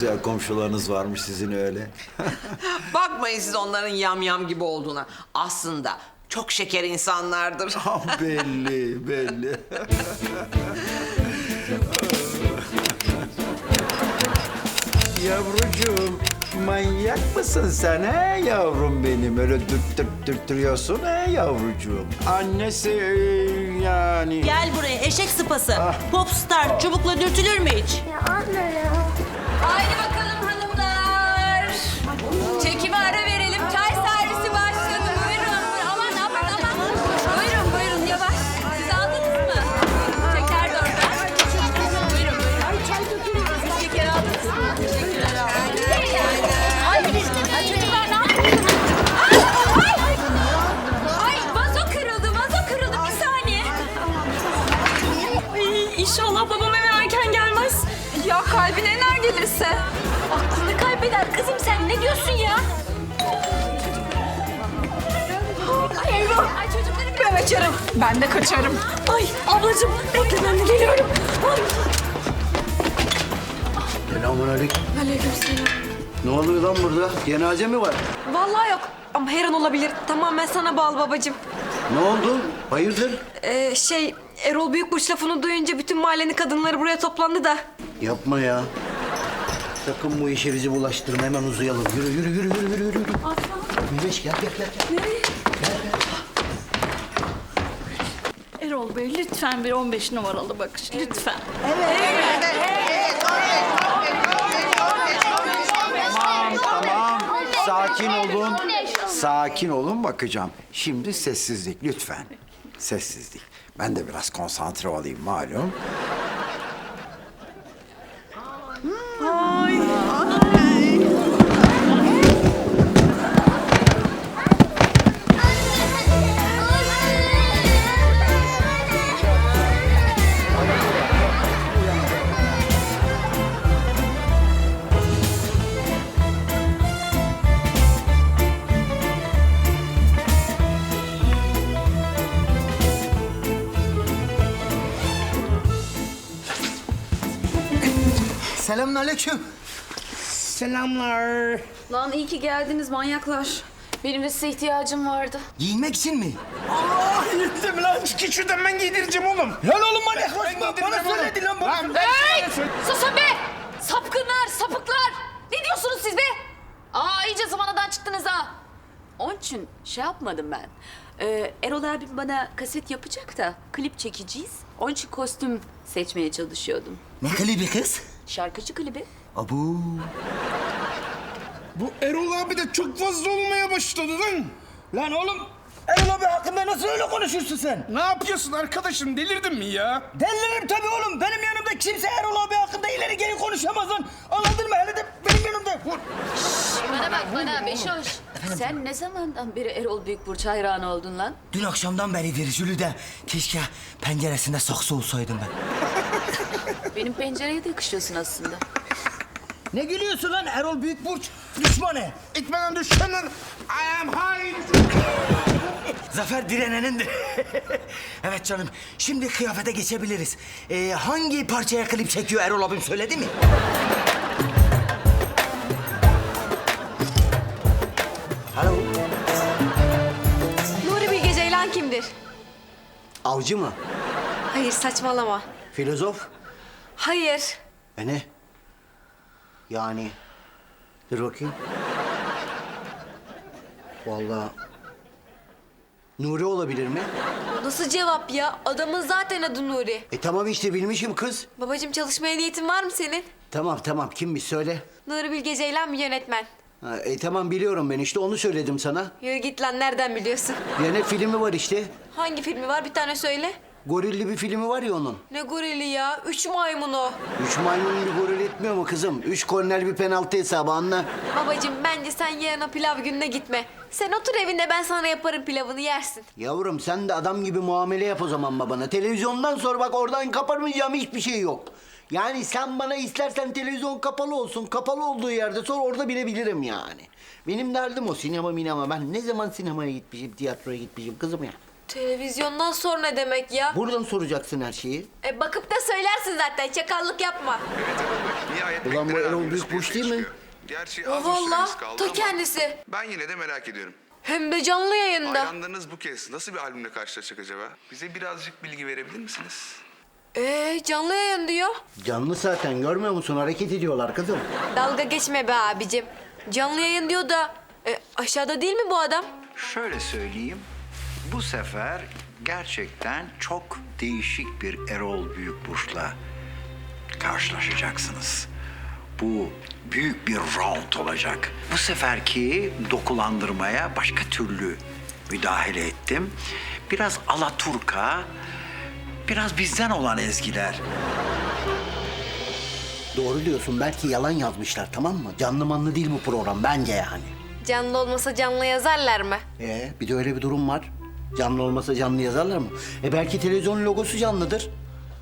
güzel komşularınız varmış sizin öyle. Bakmayın siz onların yamyam gibi olduğuna. Aslında çok şeker insanlardır. Ah, belli, belli. Yavrucuğum, manyak mısın sen he yavrum benim? Öyle dürt dürt dürttürüyorsun he yavrucuğum. Annesi yani... Gel buraya eşek sıpası. Ah. Popstar çubukla dürtülür mü hiç? Ya anne ya. 아, 와인이가 Ben de kaçarım. Ay ablacığım bekle ben de geliyorum. Ay. Selamünaleyküm. Aleykümselam. Ne oluyor lan burada? Cenaze mi var? Vallahi yok ama her an olabilir. Tamamen sana bağlı babacığım. Ne oldu? Hayırdır? Ee, şey Erol Büyükburç lafını duyunca bütün mahallenin kadınları buraya toplandı da. Yapma ya. Sakın bu işe bizi bulaştırma. Hemen uzayalım. Yürü yürü yürü yürü yürü yürü. Güneş gel gel gel. gel. Erol Bey lütfen bir 15 numaralı bakış lütfen. Tamam, tamam. Sakin olun. Sakin olun bakacağım. Şimdi sessizlik lütfen. Sessizlik. Ben de biraz konsantre olayım malum. Selamünaleyküm. Selamlar. Lan iyi ki geldiniz manyaklar. Benim de size ihtiyacım vardı. Giyinmek için mi? Allah yettim lan. Çık şuradan ben giydireceğim oğlum. Lan oğlum manyaklaşma. Bana söyledi lan bu. Hey! Susun be! Sapkınlar, sapıklar! Ne diyorsunuz siz be? Aa iyice zamanadan çıktınız ha. Onun için şey yapmadım ben. Ee, Erol abim bana kaset yapacak da klip çekeceğiz. Onun için kostüm seçmeye çalışıyordum. Ne klibi kız? Şarkıcı klibi. Abu. Bu Erol abi de çok fazla olmaya başladı lan. Lan oğlum. Erol abi hakkında nasıl öyle konuşursun sen? Ne yapıyorsun arkadaşım delirdin mi ya? Deliririm tabii oğlum. Benim yanımda kimse Erol abi hakkında ileri geri konuşamaz lan. Anladın mı? Hele de benim yanımda. Bana bak bana Beşoş. Sen ne zamandan beri Erol Büyükburç hayranı oldun lan? Dün akşamdan beridir Jülide. Keşke penceresinde saksı olsaydım ben. Benim pencereye de yakışıyorsun aslında. Ne gülüyorsun lan Erol Büyükburç? Düşmanı. İtmeden düşenler. I am high. Zafer direnenindir. evet canım. Şimdi kıyafete geçebiliriz. Ee, hangi parçaya klip çekiyor Erol abim söyledi mi? Alo. Nuri Bilge Ceylan kimdir? Avcı mı? Hayır saçmalama. Filozof? Hayır. E ne? Yani... Dur bakayım. Vallahi... Nuri olabilir mi? Nasıl cevap ya? Adamın zaten adı Nuri. E tamam işte bilmişim kız. Babacığım çalışmaya niyetin var mı senin? Tamam tamam kimmiş söyle. Nuri Bilge Ceylan bir yönetmen. Ha, e tamam biliyorum ben işte onu söyledim sana. Yürü git lan nereden biliyorsun? Yani filmi var işte. Hangi filmi var bir tane söyle. Gorilli bir filmi var ya onun. Ne gorili ya? Üç maymun o. Üç maymun bir goril etmiyor mu kızım? Üç korner bir penaltı hesabı anla. Babacığım bence sen yarın o pilav gününe gitme. Sen otur evinde ben sana yaparım pilavını yersin. Yavrum sen de adam gibi muamele yap o zaman babana. Televizyondan sonra bak oradan kapamayacağım hiçbir şey yok. Yani sen bana istersen televizyon kapalı olsun. Kapalı olduğu yerde sor orada bilebilirim yani. Benim derdim o sinema minema. Ben ne zaman sinemaya gitmişim, tiyatroya gitmişim kızım ya. Televizyondan sonra ne demek ya? Buradan soracaksın her şeyi. E, bakıp da söylersin zaten. Çakallık yapma. Nihayet Ulan bu Erol abimiz Büyükbaş değil mi? Gerçi O az valla kaldı ta ama kendisi. Ben yine de merak ediyorum. Hem de canlı yayında. Hayranlarınız bu kez nasıl bir albümle karşılaşacak acaba? Bize birazcık bilgi verebilir misiniz? Ee, canlı yayın diyor. Canlı zaten görmüyor musun? Hareket ediyorlar kızım. Dalga geçme be abicim. Canlı yayın diyor da e, aşağıda değil mi bu adam? Şöyle söyleyeyim. Bu sefer gerçekten çok değişik bir Erol Büyükburç'la karşılaşacaksınız. Bu büyük bir round olacak. Bu seferki dokulandırmaya başka türlü müdahale ettim. Biraz Alaturka, biraz bizden olan ezgiler. Doğru diyorsun. Belki yalan yazmışlar tamam mı? Canlı manlı değil bu program bence yani. Canlı olmasa canlı yazarlar mı? Ee, bir de öyle bir durum var. Canlı olmasa canlı yazarlar mı? E belki televizyon logosu canlıdır.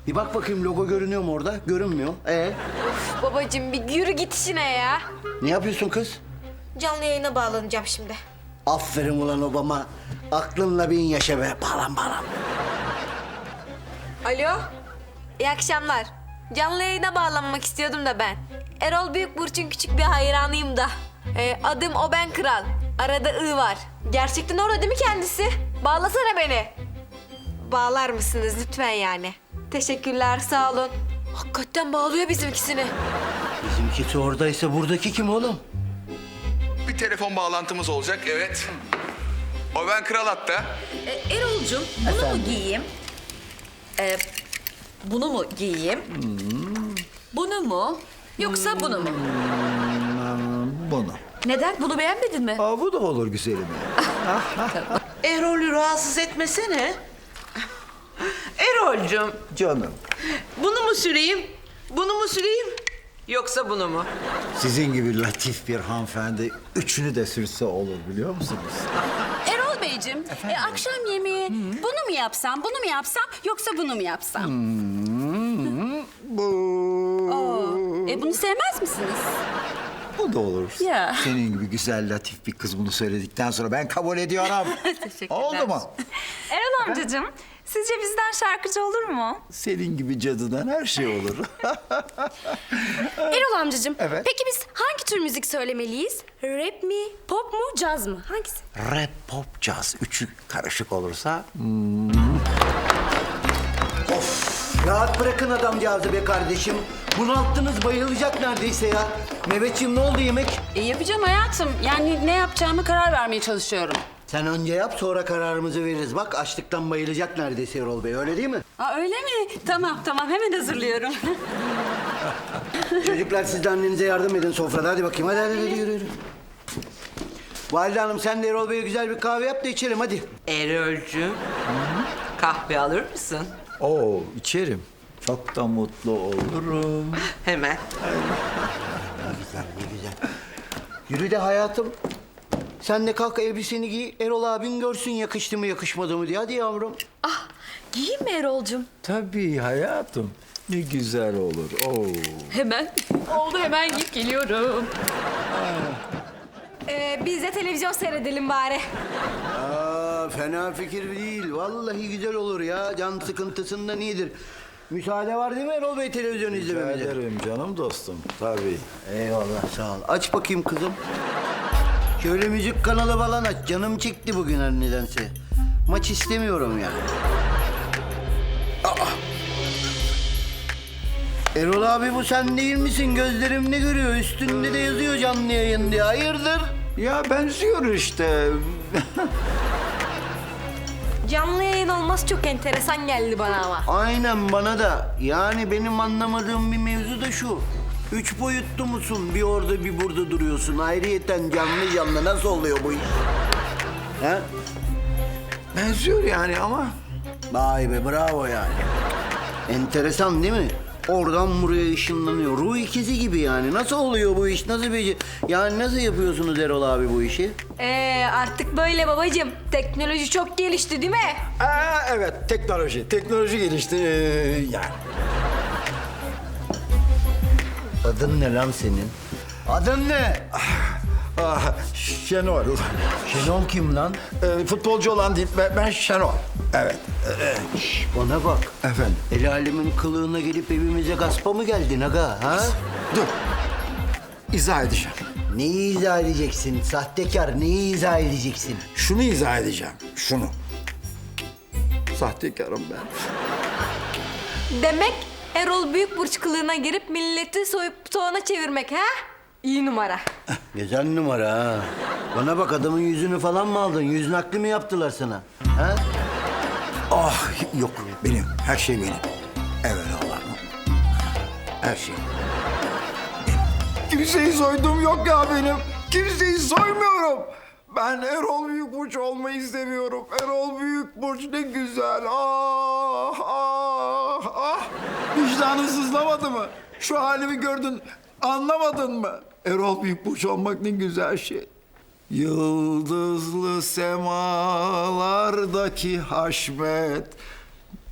Bir bak bakayım logo görünüyor mu orada? Görünmüyor. Ee, Üf, babacığım bir yürü git işine ya. ne yapıyorsun kız? Canlı yayına bağlanacağım şimdi. Aferin ulan Obama. Aklınla bin yaşa be. Bağlan bağlan. Alo. İyi akşamlar. Canlı yayına bağlanmak istiyordum da ben. Erol Büyükburç'un küçük bir hayranıyım da. Ee, adım O Ben Kral. Arada I var. Gerçekten orada değil mi kendisi? Bağlasana beni. Bağlar mısınız lütfen yani? Teşekkürler sağ olun. Hakikaten bağlıyor bizimkisini. Bizimkisi oradaysa buradaki kim oğlum? Bir telefon bağlantımız olacak, evet. O ben kral hatta. E, Erol'cum bunu mu giyeyim? E, bunu mu giyeyim? Bunu mu? Yoksa bunu mu? Bunu. Neden? Bunu beğenmedin mi? Aa, bu da olur güzelim. Erol'ü rahatsız etmesene. Erol'cum Canım. bunu mu süreyim? Bunu mu süreyim? Yoksa bunu mu? Sizin gibi latif bir hanımefendi üçünü de sürse olur biliyor musunuz? Erol Beyciğim, e, akşam yemeği bunu mu yapsam, bunu mu yapsam yoksa bunu mu yapsam? Bu. E, bunu sevmez misiniz? Bu da olur. Ya. Senin gibi güzel latif bir kız bunu söyledikten sonra ben kabul ediyorum. Teşekkürler. Oldu mu? Erol amcacığım, sizce bizden şarkıcı olur mu? Senin gibi cadıdan her şey olur. Erol amcacığım. Evet. Peki biz hangi tür müzik söylemeliyiz? Rap mi, pop mu, caz mı? Hangisi? Rap, pop, caz üçü karışık olursa Rahat bırakın adamcağızı be kardeşim. Bunalttınız bayılacak neredeyse ya. Mehmetciğim ne oldu yemek? E, yapacağım hayatım. Yani ne yapacağımı karar vermeye çalışıyorum. Sen önce yap sonra kararımızı veririz. Bak açlıktan bayılacak neredeyse Erol Bey öyle değil mi? Aa, öyle mi? Tamam tamam hemen hazırlıyorum. Çocuklar siz de annenize yardım edin sofrada. Hadi bakayım hadi hadi, hadi yürü yürü. Valide Hanım sen de Erol Bey'e güzel bir kahve yap da içelim hadi. Erol'cum kahve alır mısın? Oo içerim. Çok da mutlu olurum. Hemen. Ne güzel ne güzel. Yürü de hayatım. Sen de kalk elbiseni giy. Erol abin görsün yakıştı mı yakışmadı mı diye. Hadi yavrum. Ah, giyeyim mi Erol'cum? Tabii hayatım. Ne güzel olur. Oo. hemen. Oldu hemen giyip geliyorum. Ee, biz de televizyon seyredelim bari. Aa, fena fikir değil. Vallahi güzel olur ya. Can sıkıntısından iyidir. Müsaade var değil mi Erol Bey televizyon Rica izlememize? ederim canım dostum. Tabii. Eyvallah sağ ol. Aç bakayım kızım. Şöyle müzik kanalı falan aç. Canım çekti bugün her nedense. Maç istemiyorum yani. Aa! Erol abi bu sen değil misin? Gözlerim ne görüyor? Üstünde de yazıyor canlı yayın diye. Hayırdır? Ya benziyor işte. Canlı yayın olması çok enteresan geldi bana ama. Aynen bana da. Yani benim anlamadığım bir mevzu da şu. Üç boyutlu musun? Bir orada bir burada duruyorsun. Ayrıyeten canlı canlı nasıl oluyor bu iş? He? benziyor yani ama. Vay be bravo yani. Enteresan değil mi? Oradan buraya ışınlanıyor. Ruh ikizi gibi yani. Nasıl oluyor bu iş? Nasıl bir... Yani nasıl yapıyorsunuz Erol abi bu işi? Ee, artık böyle babacığım. Teknoloji çok gelişti değil mi? Aa, evet teknoloji. Teknoloji gelişti. Ee, yani. Adın ne lan senin? Adın ne? Ah, Şenol. Şenol kim lan? Ee, futbolcu olan değil, ben, ben Şenol. Evet. Şş, bana bak. Efendim? El alemin kılığına gelip evimize gaspa mı geldin aga ha? Dur. İzah edeceğim. Neyi izah edeceksin? Sahtekar neyi izah edeceksin? Şunu izah edeceğim. Şunu. Sahtekarım ben. Demek Erol Büyükburç kılığına girip milleti soyup soğana çevirmek ha? İyi numara. Güzel numara ha. Bana bak adamın yüzünü falan mı aldın? Yüz nakli mi yaptılar sana? Ha? Ah yok benim. Her şey benim. Evet Allah'ım. Her şey. Kimseyi soyduğum yok ya benim. Kimseyi soymuyorum. Ben Erol Büyükburç olmayı istemiyorum. Erol Büyükburç ne güzel. Ah ah ah. Vicdanın sızlamadı mı? Şu halimi gördün. Anlamadın mı? Erol Büyükburç olmak ne güzel şey. Yıldızlı semalardaki haşmet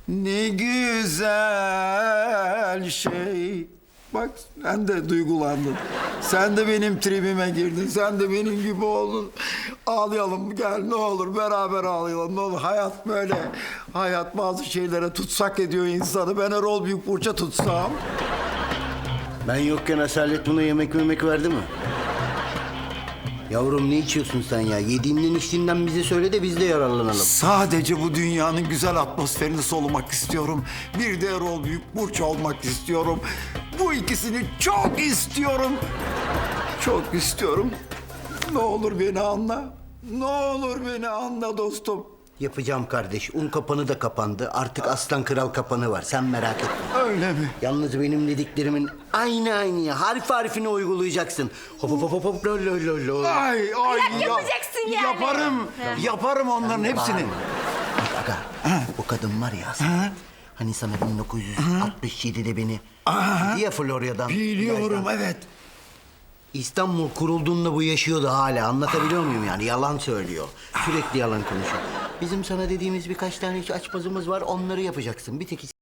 ne güzel şey. Bak sen de duygulandın. Sen de benim tribime girdin. Sen de benim gibi oldun. Ağlayalım gel ne olur beraber ağlayalım ne olur. Hayat böyle. Hayat bazı şeylere tutsak ediyor insanı. Ben Erol Büyükburç'a tutsam. Ben yokken Asalet buna yemek memek verdi mi? Yavrum ne içiyorsun sen ya? Yediğinden içtiğinden bize söyle de biz de yararlanalım. Sadece bu dünyanın güzel atmosferini solumak istiyorum. Bir de Erol Büyükburç olmak istiyorum. Bu ikisini çok istiyorum. Çok istiyorum. Ne olur beni anla. Ne olur beni anla dostum. Yapacağım kardeş. Un kapanı da kapandı. Artık aslan kral kapanı var. Sen merak etme. Öyle mi? Yalnız benim dediklerimin aynı aynı harf harfine uygulayacaksın. Hop hop hop hop lo lo lo lo. Ay ay ya- yapacaksın yani. Yaparım. Yaparım onların hepsini. Bak aga, bu kadın var ya Asalet. Hani sana 1967'de beni dedi ya Florya'dan. Biliyorum plajdan. evet. İstanbul kurulduğunda bu yaşıyordu hala. Anlatabiliyor muyum yani? Yalan söylüyor. Sürekli yalan konuşuyor. Bizim sana dediğimiz birkaç tane açmazımız var. Onları yapacaksın. Bir tek